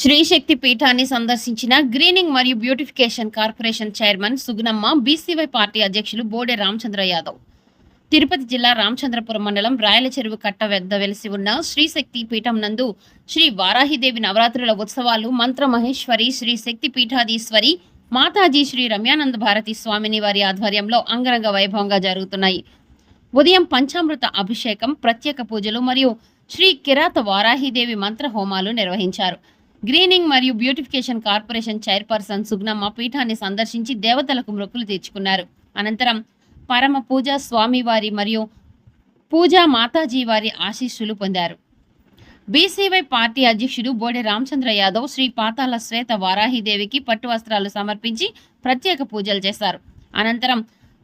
శ్రీశక్తి పీఠాన్ని సందర్శించిన గ్రీనింగ్ మరియు beautification corporation chairman Sugunamma BCY party అధ్యక్షులు బోడె రామచంద్ర యాదవ్. తిరుపతి జిల్లా రామచంద్రపురం మండలం రాయల చెరువు కట్ట వద్ద వెలిసి ఉన్న శ్రీశక్తి పీఠం నందు శ్రీ వారాహిదేవి నవరాత్రుల ఉత్సవాలు మంత్ర మహేశ్వరి శ్రీ శక్తి పీఠాధీశ్వరి మాతాజీ శ్రీ రమ్యానంద భారతి స్వామిని వారి ఆధ్వర్యంలో అంగరంగ వైభవంగా జరుగుతున్నాయి. ఉదయం పంచామృత అభిషేకం ప్రత్యేక పూజలు మరియు శ్రీ కిరాత వారాహిదేవి మంత్ర హోమాలు నిర్వహించారు. గ్రీనింగ్ మరియు బ్యూటిఫికేషన్ కార్పొరేషన్ చైర్పర్సన్ సుగ్నమ్మ పీఠాన్ని సందర్శించి దేవతలకు మొక్కులు తీర్చుకున్నారు. అనంతరం పరమ పూజ స్వామివారి మరియు పూజా మాతాజీ వారి ఆశీస్సులు పొందారు. బీసీవై పార్టీ అధ్యక్షుడు బోడె రామచంద్ర యాదవ్ శ్రీ పాతాల శ్వేత వారాహిదేవికి పట్టు వస్త్రాలు సమర్పించి ప్రత్యేక పూజలు చేశారు. అనంతరం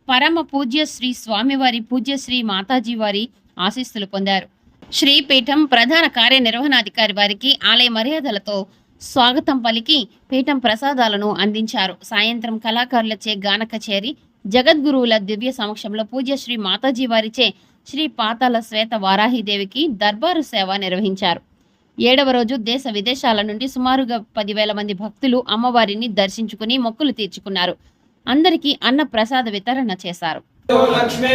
పరమ పూజ్య శ్రీ స్వామివారి పూజ్య శ్రీ మాతాజీ వారి ఆశీస్సులు పొందారు. శ్రీ పీఠం ప్రధాన కార్యనిర్వహణాధికారి వారికి ఆలయ మర్యాదలతో స్వాగతం పలికి పీఠం ప్రసాదాలను అందించారు. సాయంత్రం కళాకారులచే గాన కచేరి జగద్గురువుల దివ్య సమక్షంలో పూజ్యశ్రీ మాతాజీ వారిచే శ్రీ పాతాల శ్వేత వారాహిదేవికి దర్బారు సేవ నిర్వహించారు. ఏడవ రోజు దేశ విదేశాల నుండి సుమారుగా పదివేల మంది భక్తులు అమ్మవారిని దర్శించుకుని మొక్కులు తీర్చుకున్నారు. అందరికీ అన్న ప్రసాద వితరణ చేశారు. లక్ష్మీ